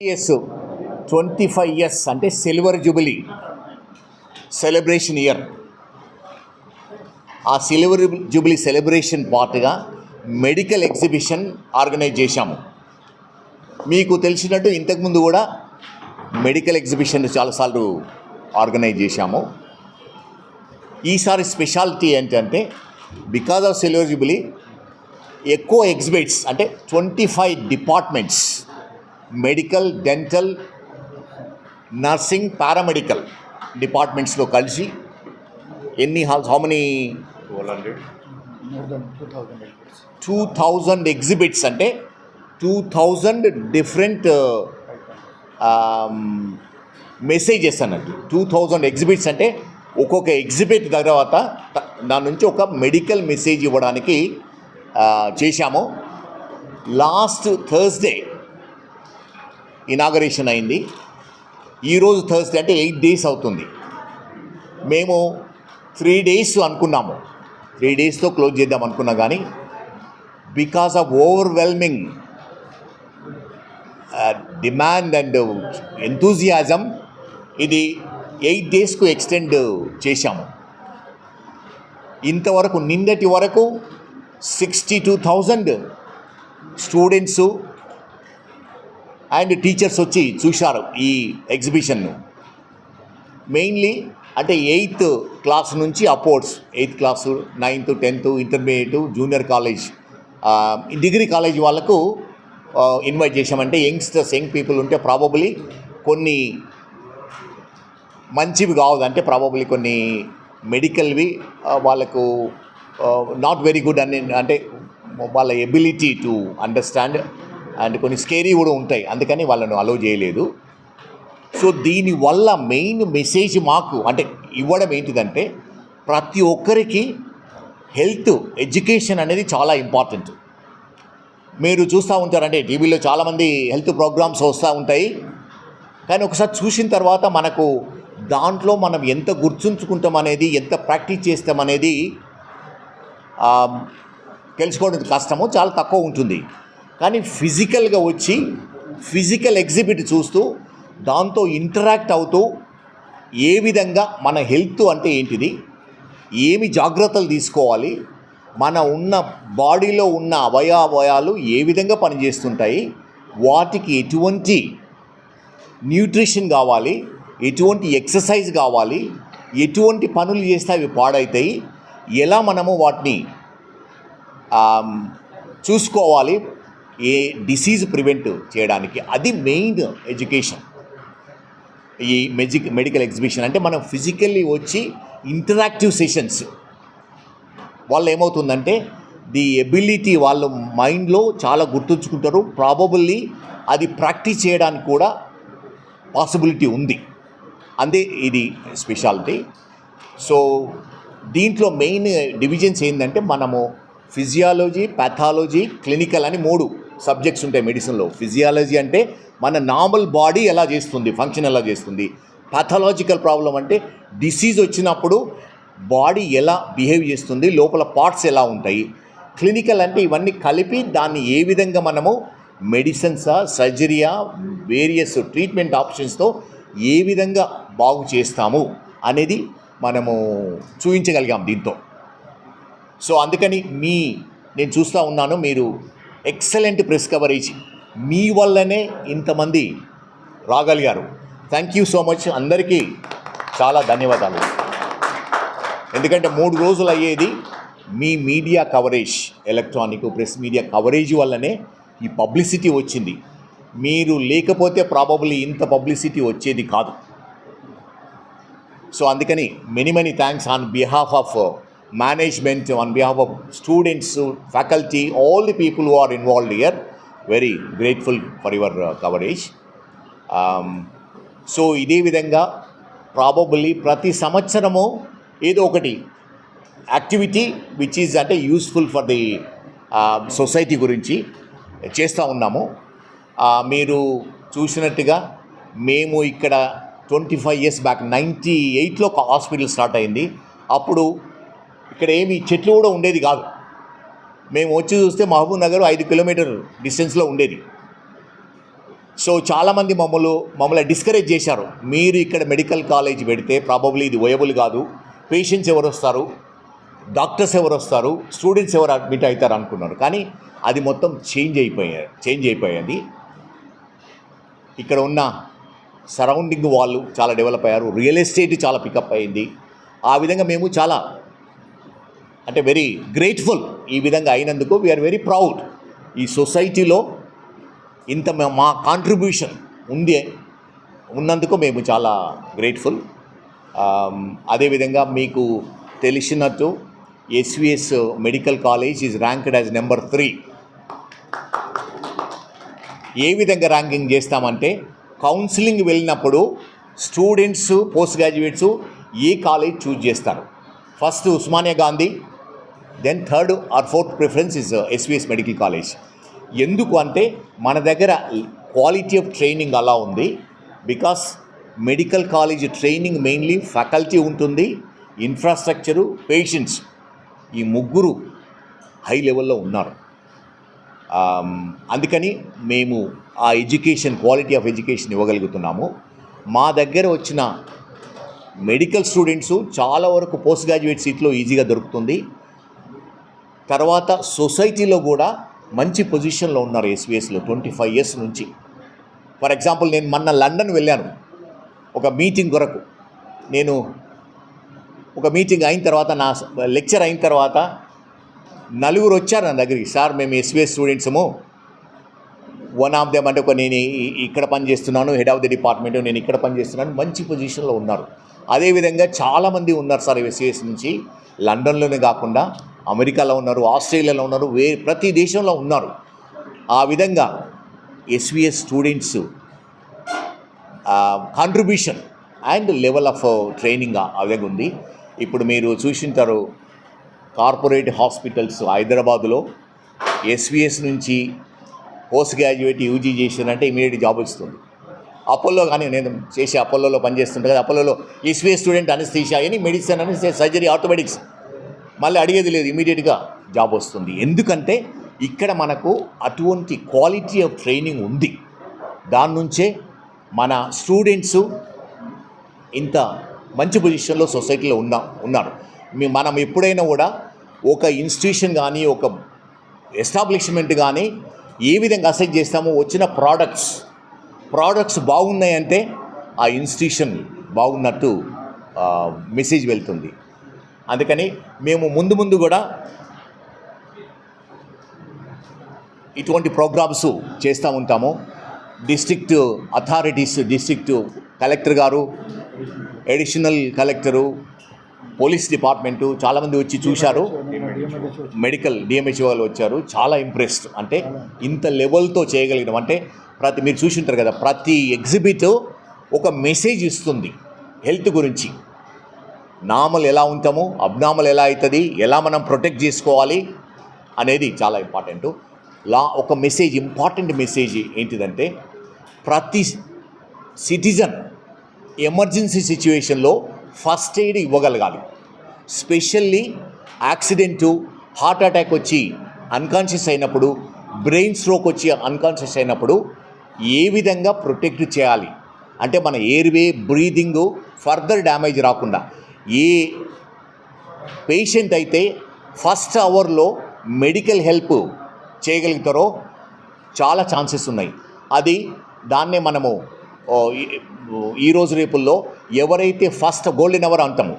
Years twenty five years అంటే silver jubilee celebration year ఆ silver jubilee celebration పార్ట్గా medical exhibition organise చేశాము. మీకు తెలిసినట్టు ఇంతకుముందు కూడా మెడికల్ ఎగ్జిబిషన్ చాలాసార్లు ఆర్గనైజ్ చేశాము. ఈసారి స్పెషాలిటీ ఏంటంటే బికాజ్ ఆఫ్ సిల్వర్ జూబిలీ ఎక్కువ ఎగ్జిబిట్స్ అంటే twenty five departments medical dental nursing paramedical డిపార్ట్మెంట్స్లో కలిసి ఎన్ని halls how many two thousand exhibits అంటే టూ థౌజండ్ డిఫరెంట్ మెసేజెస్ అన్నట్టు. టూ థౌజండ్ ఎగ్జిబిట్స్ అంటే ఒక్కొక్క ఎగ్జిబిట్ తర్వాత దాని నుంచి ఒక మెడికల్ మెసేజ్ ఇవ్వడానికి ఆ, చేశాము. లాస్ట్ థర్స్డే ఇనాగరేషన్ అయింది. ఈరోజు థర్స్డే అంటే ఎయిట్ డేస్ అవుతుంది. మేము త్రీ డేస్ అనుకున్నాము. త్రీ డేస్తో క్లోజ్ చేద్దాం అనుకున్నా కానీ because of overwhelming demand and enthusiasm ఇది ఎయిట్ డేస్కు ఎక్స్టెండ్ చేశాము. ఇంతవరకు నిన్నటి వరకు sixty two thousand students and teachers వచ్చి చూశారు ఈ ఎగ్జిబిషన్ను. మెయిన్లీ అంటే ఎయిత్ క్లాస్ నుంచి అపోర్ట్స్ eighth class ninth tenth intermediate junior college degree college వాళ్ళకు ఇన్వైట్ చేసామంటే యంగ్స్టర్స్ యంగ్ పీపుల్ ఉంటే ప్రాబబ్లీ కొన్ని మంచివి కావద్దు అంటే ప్రాబబ్లీ కొన్ని మెడికల్వి వాళ్ళకు నాట్ వెరీ గుడ్ అని అంటే వాళ్ళ ఎబిలిటీ టు అండర్స్టాండ్ అండ్ కొన్ని స్కేరీ కూడా ఉంటాయి. అందుకని వాళ్ళను అలో చేయలేదు. సో దీనివల్ల మెయిన్ మెసేజ్ మాకు అంటే ఇవ్వడం ఏంటిదంటే ప్రతి ఒక్కరికి హెల్త్ ఎడ్యుకేషన్ అనేది చాలా ఇంపార్టెంట్ మీరు చూస్తూ ఉంటారంటే టీవీలో చాలామంది హెల్త్ ప్రోగ్రామ్స్ వస్తూ ఉంటాయి. కానీ ఒకసారి చూసిన తర్వాత మనకు దాంట్లో మనం ఎంత గుర్తుంచుకుంటాం అనేది ఎంత ప్రాక్టీస్ చేస్తాం అనేది తెలుసుకోవడం కష్టము చాలా తక్కువ ఉంటుంది. కానీ ఫిజికల్గా వచ్చి ఫిజికల్ ఎగ్జిబిట్ చూస్తూ దాంతో ఇంటరాక్ట్ అవుతూ ఏ విధంగా మన హెల్త్ అంటే ఏంటిది? ఏమి జాగ్రత్తలు తీసుకోవాలి? మన ఉన్న బాడీలో ఉన్న అవయవయాలు ఏ విధంగా పనిచేస్తుంటాయి? వాటికి ఎటువంటి న్యూట్రిషన్ కావాలి? ఎటువంటి ఎక్సర్సైజ్ కావాలి? ఎటువంటి పనులు చేస్తే అవి పాడవుతాయి ఎలా మనము వాటిని చూసుకోవాలి? ఏ డిసీజ్ ప్రివెంట్ చేయడానికి అది మెయిన్ ఎడ్యుకేషన్. ఈ మెజిక్ మెడికల్ ఎగ్జిబిషన్ అంటే మనం ఫిజికల్లీ వచ్చి ఇంటరాక్టివ్ సెషన్స్. వాళ్ళు ఏమవుతుందంటే ది ఎబిలిటీ వాళ్ళ మైండ్లో చాలా గుర్తుంచుకుంటారు. ప్రాబబుల్లీ అది ప్రాక్టీస్ చేయడానికి కూడా పాసిబిలిటీ ఉంది. అందే ఇది స్పెషాలిటీ. సో దీంట్లో మెయిన్ డివిజన్స్ ఏంటంటే మనము ఫిజియాలజీ పాథాలజీ క్లినికల్ అని మూడు. సబ్జెక్ట్స్ ఉంటాయి మెడిసిన్లో. ఫిజియాలజీ అంటే మన నార్మల్ బాడీ ఎలా చేస్తుంది ఫంక్షన్ ఎలా చేస్తుంది. పాథాలజికల్ ప్రాబ్లం అంటే డిసీజ్ వచ్చినప్పుడు బాడీ ఎలా బిహేవ్ చేస్తుంది లోపల పార్ట్స్ ఎలా ఉంటాయి. క్లినికల్ అంటే ఇవన్నీ కలిపి దాన్ని ఏ విధంగా మనము మెడిసిన్సా సర్జరీయా వేరియస్ ట్రీట్మెంట్ ఆప్షన్స్తో ఏ విధంగా బాగు చేస్తాము అనేది మనము చూపించగలిగాం దీంతో. సో అందుకని మీ నేను చూస్తూ ఉన్నాను మీరు ఎక్సలెంట్ ప్రెస్ కవరేజ్ మీ వల్లనే ఇంతమంది రాగలిగారు. థ్యాంక్ యూ సో మచ్ అందరికీ చాలా ధన్యవాదాలు. ఎందుకంటే మూడు రోజులు అయ్యేది మీ media coverage electronic press media coverage వల్లనే ఈ పబ్లిసిటీ వచ్చింది. మీరు లేకపోతే ప్రాబబ్లీ ఇంత పబ్లిసిటీ వచ్చేది కాదు. సో అందుకని many many thanks on behalf of management on behalf of students faculty all the people who are involved year very grateful for your coverage so Um, ఇదే విధంగా ప్రాబబుల్లీ ప్రతి సంవత్సరము ఏదో ఒకటి యాక్టివిటీ విచ్ ఈజ్ అంటే useful for the society గురించి చేస్తూ ఉన్నాము. మీరు చూసినట్టుగా మేము ఇక్కడ twenty five years back ninety ఎయిట్లో ఒక హాస్పిటల్ స్టార్ట్ అయింది. అప్పుడు ఇక్కడ ఏమి చెట్లు కూడా ఉండేది కాదు. మేము వచ్చి చూస్తే మహబూబ్ నగర్ ఐదు కిలోమీటర్ డిస్టెన్స్లో ఉండేది. సో చాలామంది మమ్మల్ని మమ్మల్ని డిస్కరేజ్ చేశారు. మీరు ఇక్కడ మెడికల్ కాలేజ్ పెడితే ప్రాబబ్లీ ఇది వయబుల్ కాదు. పేషెంట్స్ ఎవరు వస్తారు? డాక్టర్స్ ఎవరు వస్తారు? స్టూడెంట్స్ ఎవరు అడ్మిట్ అవుతారు అనుకున్నారు. కానీ అది మొత్తం చేంజ్ అయిపోయారు చేంజ్ అయిపోయింది. ఇక్కడ ఉన్న సరౌండింగ్ వాళ్ళు చాలా డెవలప్ అయ్యారు. రియల్ ఎస్టేట్ చాలా పికప్ అయింది. ఆ విధంగా మేము చాలా అంటే వెరీ గ్రేట్ఫుల్ ఈ విధంగా అయినందుకు వీఆర్ వెరీ ప్రౌడ్ ఈ సొసైటీలో ఇంత మా కాంట్రిబ్యూషన్ ఉంది ఉన్నందుకు మేము చాలా గ్రేట్ఫుల్ um, అదేవిధంగా మీకు తెలిసినట్టు SVS medical college is ranked as number three ఏ విధంగా ర్యాంకింగ్ చేస్తామంటే కౌన్సిలింగ్ వెళ్ళినప్పుడు స్టూడెంట్స్ పోస్ట్ గ్రాడ్యుయేట్స్ ఏ కాలేజ్ చూజ్ చేస్తారు? First Osmania Gandhi then third or fourth preference is SVS medical college ఎందుకు అంటే మన దగ్గర క్వాలిటీ ఆఫ్ ట్రైనింగ్ అలా ఉంది because medical college training mainly faculty ఉంటుంది ఇన్ఫ్రాస్ట్రక్చరు పేషెంట్స్ ఈ ముగ్గురు హై లెవెల్లో ఉన్నారు. అందుకని మేము ఆ ఎడ్యుకేషన్ క్వాలిటీ ఆఫ్ ఎడ్యుకేషన్ ఇవ్వగలుగుతున్నాము. మా దగ్గర వచ్చిన మెడికల్ స్టూడెంట్స్ చాలా వరకు పోస్ట్ గ్రాడ్యుయేట్ సీట్లో ఈజీగా దొరుకుతుంది. తర్వాత సొసైటీలో కూడా మంచి పొజిషన్లో ఉన్నారు ఎస్విఎస్లో ట్వంటీ ఫైవ్ ఇయర్స్ నుంచి. ఫర్ ఎగ్జాంపుల్ నేను మొన్న లండన్ వెళ్ళాను. ఒక మీటింగ్ కొరకు. నేను ఒక మీటింగ్ అయిన తర్వాత నా లెక్చర్ అయిన తర్వాత నలుగురు వచ్చారు నా దగ్గరికి. సార్ మేము ఎస్విఎస్ స్టూడెంట్స్ము. వన్ ఆఫ్ దెమ్ అంటే ఒక నేను ఇక్కడ పని చేస్తున్నాను. హెడ్ ఆఫ్ ది డిపార్ట్మెంట్ నేను ఇక్కడ పని చేస్తున్నాను. మంచి పొజిషన్లో ఉన్నారు. అదేవిధంగా చాలామంది ఉన్నారు సార్ ఎస్విఎస్ నుంచి. లండన్లోనే కాకుండా అమెరికాలో ఉన్నారు ఆస్ట్రేలియాలో ఉన్నారు వే ప్రతి దేశంలో ఉన్నారు. ఆ విధంగా SVS students contribution and level of training ఆ uh, విధంగా ఉంది. ఇప్పుడు మీరు చూసింటారు కార్పొరేట్ హాస్పిటల్స్ హైదరాబాదులో ఎస్విఎస్ నుంచి పోస్ట్ గ్రాడ్యుయేట్ యూజీ చేసినంటే ఇమీడియట్ జాబ్ వస్తుంది. అపోలో కానీ నేను చేసే అపోలోలో పనిచేస్తుంటే కదా అపోలోలో ఎస్విఎస్ స్టూడెంట్ అనస్థీషియా అని మెడిసిన్ అని సర్జరీ ఆటోమేటిక్స్ మళ్ళీ అడిగేది లేదు ఇమీడియట్గా జాబ్ వస్తుంది. ఎందుకంటే ఇక్కడ మనకు అటువంటి క్వాలిటీ ఆఫ్ ట్రైనింగ్ ఉంది. దాని నుంచే మన స్టూడెంట్స్ ఇంత మంచి పొజిషన్లో సొసైటీలో ఉన్నా ఉన్నారు. మీ మనం ఎప్పుడైనా కూడా ఒక ఇన్స్టిట్యూషన్ కానీ ఒక ఎస్టాబ్లిష్మెంట్ కానీ ఏ విధంగా అసెట్ చేస్తామో వచ్చిన ప్రోడక్ట్స్ ప్రోడక్ట్స్ బాగున్నాయంటే ఆ ఇన్స్టిట్యూషన్ బాగున్నట్టు మెసేజ్ వెళ్తుంది. అందుకని మేము ముందు ముందు కూడా ఇటువంటి ప్రోగ్రామ్స్ చేస్తూ ఉంటాము. డిస్ట్రిక్ట్ అథారిటీస్ డిస్ట్రిక్ట్ కలెక్టర్ గారు అడిషనల్ కలెక్టరు పోలీస్ డిపార్ట్మెంటు చాలామంది వచ్చి చూశారు. మెడికల్ డిఎంహెచ్ వాళ్ళు వచ్చారు. చాలా ఇంప్రెస్డ్. అంటే ఇంత లెవెల్తో చేయగలిగినాం. అంటే ప్రతి మీరు చూసి ఉంటారు కదా ప్రతి ఎగ్జిబిట్ ఒక మెసేజ్ ఇస్తుంది హెల్త్ గురించి. నామల్ ఎలా ఉంటాము అబ్నామల్ ఎలా అవుతుంది ఎలా మనం ప్రొటెక్ట్ చేసుకోవాలి అనేది చాలా ఇంపార్టెంట్ లా ఒక మెసేజ్ ఇంపార్టెంట్ మెసేజ్ ఏంటిదంటే ప్రతి సిటిజన్ ఎమర్జెన్సీ సిచ్యువేషన్లో ఫస్ట్ ఎయిడ్ ఇవ్వగలగాలి. స్పెషల్లీ యాక్సిడెంటు హార్ట్ అటాక్ వచ్చి అన్కాన్షియస్ అయినప్పుడు బ్రెయిన్ స్ట్రోక్ వచ్చి అన్కాన్షియస్ అయినప్పుడు ఏ విధంగా ప్రొటెక్ట్ చేయాలి? అంటే మన ఎయిర్వే బ్రీదింగ్ ఫర్దర్ డ్యామేజ్ రాకుండా. ఏ పేషెంట్ అయితే ఫస్ట్ అవర్లో మెడికల్ హెల్ప్ చేయగలుగుతారో చాలా ఛాన్సెస్ ఉన్నాయి. అది దాన్నే మనము ఈ- రోజు రేపుల్లో ఎవరైతే ఫస్ట్ గోల్డెన్ అవర్ అంటాము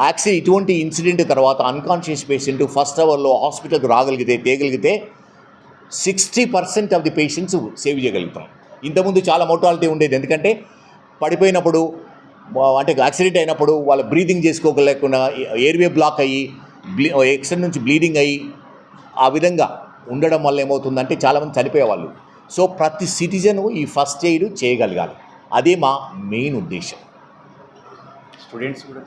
యాక్సిడెంట్ ఇటువంటి ఇన్సిడెంట్ తర్వాత అన్కాన్షియస్ పేషెంట్ ఫస్ట్ అవర్లో హాస్పిటల్కి రాగలిగితే తేగలిగితే sixty percent of the patients save చేయగలుగుతాం. ఇంతకుముందు చాలా మోటాలిటీ ఉండేది. ఎందుకంటే పడిపోయినప్పుడు అంటే యాక్సిడెంట్ అయినప్పుడు వాళ్ళు బ్రీదింగ్ చేసుకోలేకుండా ఎయిర్వే బ్లాక్ అయ్యి బ్లీ ఎక్స్టెంట్ నుంచి బ్లీడింగ్ అయ్యి ఆ విధంగా ఉండడం వల్ల ఏమవుతుందంటే చాలామంది చనిపోయేవాళ్ళు. సో ప్రతి సిటిజను ఈ ఫస్ట్ ఎయిడ్ చేయగలగాలి. అదే మా మెయిన్ ఉద్దేశం. స్టూడెంట్స్ కూడా